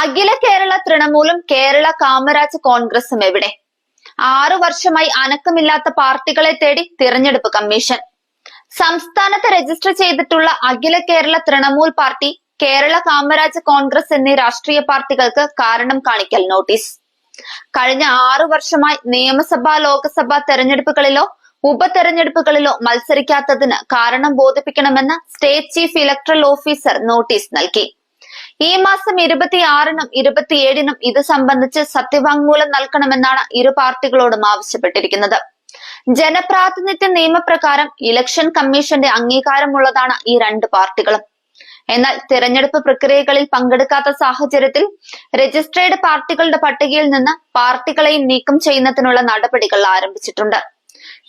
അഖില കേരള തൃണമൂലും കേരള കാമരാജ് കോൺഗ്രസും എവിടെ? ആറു വർഷമായി അനക്കമില്ലാത്ത പാർട്ടികളെ തേടി തിരഞ്ഞെടുപ്പ് കമ്മീഷൻ. സംസ്ഥാനത്ത് രജിസ്റ്റർ ചെയ്തിട്ടുള്ള അഖില കേരള തൃണമൂൽ പാർട്ടി കേരള കാമരാജ് കോൺഗ്രസ് എന്നീ രാഷ്ട്രീയ പാർട്ടികൾക്ക് കാരണം കാണിക്കൽ നോട്ടീസ്. കഴിഞ്ഞ ആറു വർഷമായി നിയമസഭാ ലോക്സഭാ തെരഞ്ഞെടുപ്പുകളിലോ ഉപതെരഞ്ഞെടുപ്പുകളിലോ മത്സരിക്കാത്തതിന് കാരണം ബോധിപ്പിക്കണമെന്ന് state chief electoral officer notice നൽകി. ഈ മാസം ഇരുപത്തിയാറിനും ഇരുപത്തിയേഴിനും ഇത് സംബന്ധിച്ച് സത്യവാങ്മൂലം നൽകണമെന്നാണ് ഇരു പാർട്ടികളോടും ആവശ്യപ്പെട്ടിരിക്കുന്നത്. ജനപ്രാതിനിധ്യ നിയമപ്രകാരം ഇലക്ഷൻ കമ്മീഷന്റെ അംഗീകാരമുള്ളതാണ് ഈ രണ്ട് പാർട്ടികളും. എന്നാൽ തിരഞ്ഞെടുപ്പ് പ്രക്രിയകളിൽ പങ്കെടുക്കാത്ത സാഹചര്യത്തിൽ രജിസ്ട്രേഡ് പാർട്ടികളുടെ പട്ടികയിൽ നിന്ന് പാർട്ടികളെയും നീക്കം ചെയ്യുന്നതിനുള്ള നടപടികൾ ആരംഭിച്ചിട്ടുണ്ട്.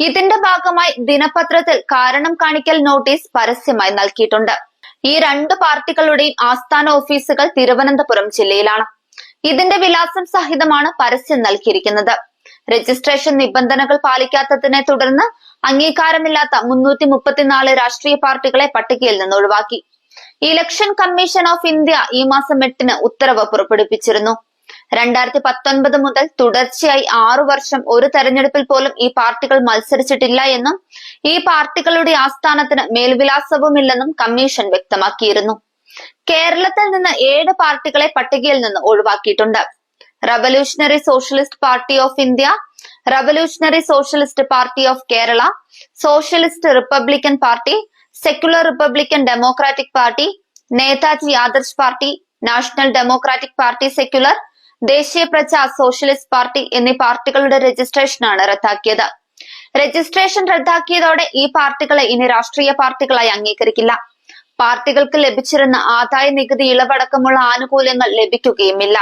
ഇതിന്റെ ഭാഗമായി ദിനപത്രത്തിൽ കാരണം കാണിക്കൽ നോട്ടീസ് പരസ്യമായി നൽകിയിട്ടുണ്ട്. ഈ രണ്ട് പാർട്ടികളുടെയും ആസ്ഥാന ഓഫീസുകൾ തിരുവനന്തപുരം ജില്ലയിലാണ്. ഇതിന്റെ വിലാസം സഹിതമാണ് പരസ്യം നൽകിയിരിക്കുന്നത്. രജിസ്ട്രേഷൻ നിബന്ധനകൾ പാലിക്കാത്തതിനെ തുടർന്ന് അംഗീകാരമില്ലാത്ത മുന്നൂറ്റി മുപ്പത്തിനാല് രാഷ്ട്രീയ പാർട്ടികളെ പട്ടികയിൽ നിന്ന് ഒഴിവാക്കി. ഇലക്ഷൻ കമ്മീഷൻ ഓഫ് ഇന്ത്യ ഈ മാസം എട്ടിന് ഉത്തരവ് പുറപ്പെടുവിച്ചിരുന്നു. രണ്ടായിരത്തി പത്തൊൻപത് മുതൽ തുടർച്ചയായി ആറു വർഷം ഒരു തെരഞ്ഞെടുപ്പിൽ പോലും ഈ പാർട്ടികൾ മത്സരിച്ചിട്ടില്ല എന്നും ഈ പാർട്ടികളുടെ ആസ്ഥാനത്തിന് മേൽവിലാസവുമില്ലെന്നും കമ്മീഷൻ വ്യക്തമാക്കിയിരുന്നു. കേരളത്തിൽ നിന്ന് ഏഴ് പാർട്ടികളെ പട്ടികയിൽ നിന്ന് ഒഴിവാക്കിയിട്ടുണ്ട്. Revolutionary socialist party of India revolutionary socialist party of Kerala socialist republican party secular republican democratic party Netaji Adarsh party national democratic party secular Desiya Praja socialist party എന്നീ പാർട്ടികളുടെ രജിസ്ട്രേഷനാണ് റദ്ദാക്കിയത്. രജിസ്ട്രേഷൻ റദ്ദാക്കിയതോടെ ഈ പാർട്ടികളെ ഇനി രാഷ്ട്രീയ പാർട്ടികളായി അംഗീകരിക്കില്ല. പാർട്ടികൾക്ക് ലഭിച്ചിരുന്ന ആദായ നികുതി ഇളവടക്കമുള്ള ആനുകൂല്യങ്ങൾ ലഭിക്കുകയുമില്ല.